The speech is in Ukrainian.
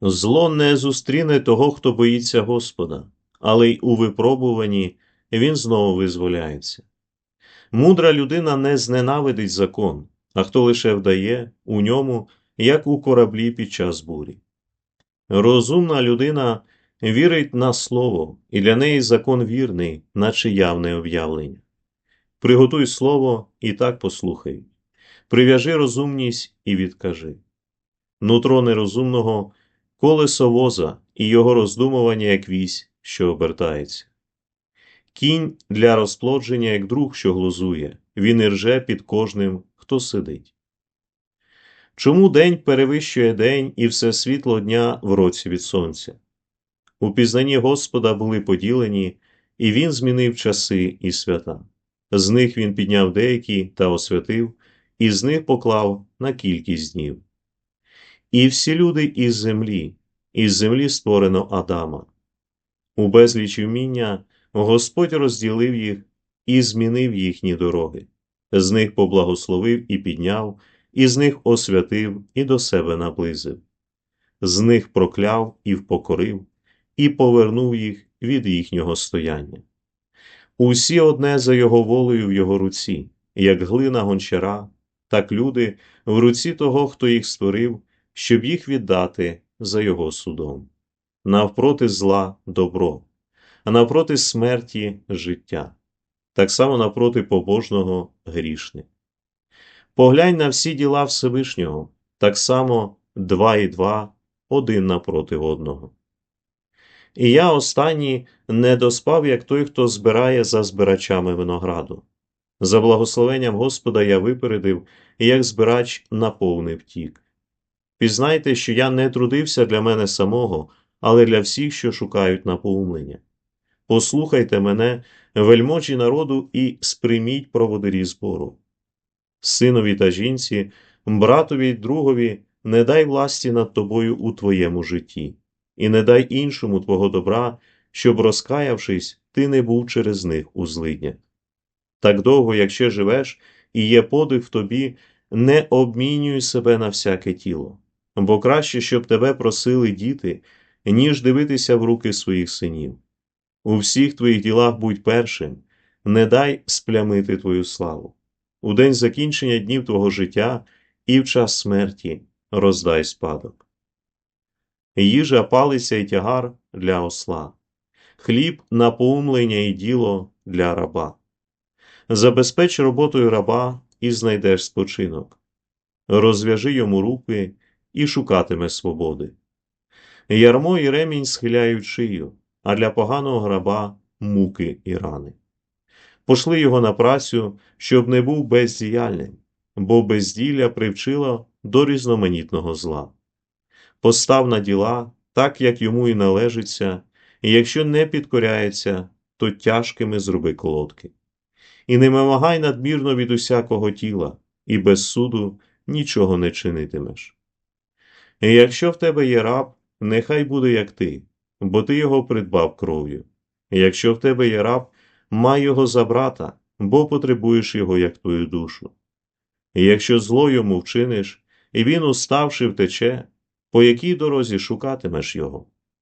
Зло не зустріне того, хто боїться Господа, але й у випробуванні він знову визволяється. Мудра людина не зненавидить закон, а хто лише вдає у ньому, як у кораблі під час бурі. Розумна людина вірить на слово, і для неї закон вірний, наче явне об'явлення. Приготуй слово і так послухай, прив'яжи розумність і відкажи. Нутро нерозумного колесо воза і його роздумування, як вісь, що обертається. Кінь для розплодження, як друг, що глузує, він і рже під кожним, хто сидить. Чому день перевищує день і все світло дня в році від сонця? У пізнанні Господа були поділені, і Він змінив часи і свята. З них він підняв деякі та освятив, і з них поклав на кількість днів. І всі люди із землі, із землі створено Адама. У безлічі вміння Господь розділив їх і змінив їхні дороги, з них поблагословив і підняв, і з них освятив і до себе наблизив, з них прокляв і впокорив, і повернув їх від їхнього стояння. Усі одне за його волею в його руці, як глина гончара, так люди в руці того, хто їх створив, щоб їх віддати за його судом. Навпроти зла добро, а навпроти смерті життя, так само навпроти побожного грішник. Поглянь на всі діла Всевишнього, так само два і два один напроти одного. І я останній не доспав, як той, хто збирає за збирачами винограду. За благословенням Господа я випередив, як збирач наповнив тік. Пізнайте, що я не трудився для мене самого, але для всіх, що шукають напоумлення. Послухайте мене, вельможі народу, і сприйміть проводирі збору. Синові та жінці, братові й другові, не дай власті над тобою у твоєму житті, і не дай іншому твого добра, щоб, розкаявшись, ти не був через них у злиднях. Так довго, як ще живеш, і є подих в тобі, не обмінюй себе на всяке тіло, бо краще, щоб тебе просили діти, ніж дивитися в руки своїх синів. У всіх твоїх ділах будь першим, не дай сплямити твою славу. У день закінчення днів твого життя і в час смерті роздай спадок. Їжа палиця і тягар для осла, хліб напоумлення і діло для раба. Забезпеч роботою раба і знайдеш спочинок, розв'яжи йому руки і шукатиме свободи. Ярмо і ремінь схиляють шию, а для поганого граба муки і рани. Пошли його на працю, щоб не був бездіяльним, бо безділля привчило до різноманітного зла. Постав на діла так, як йому і належиться, і якщо не підкоряється, то тяжкими зроби колодки. І не вимагай надмірно від усякого тіла, і без суду нічого не чинитимеш. І якщо в тебе є раб, нехай буде як ти, бо ти його придбав кров'ю. Якщо в тебе є раб, май його за брата, бо потребуєш його як твою душу. І якщо зло йому вчиниш, і він, уставши, втече, по якій дорозі шукатимеш його?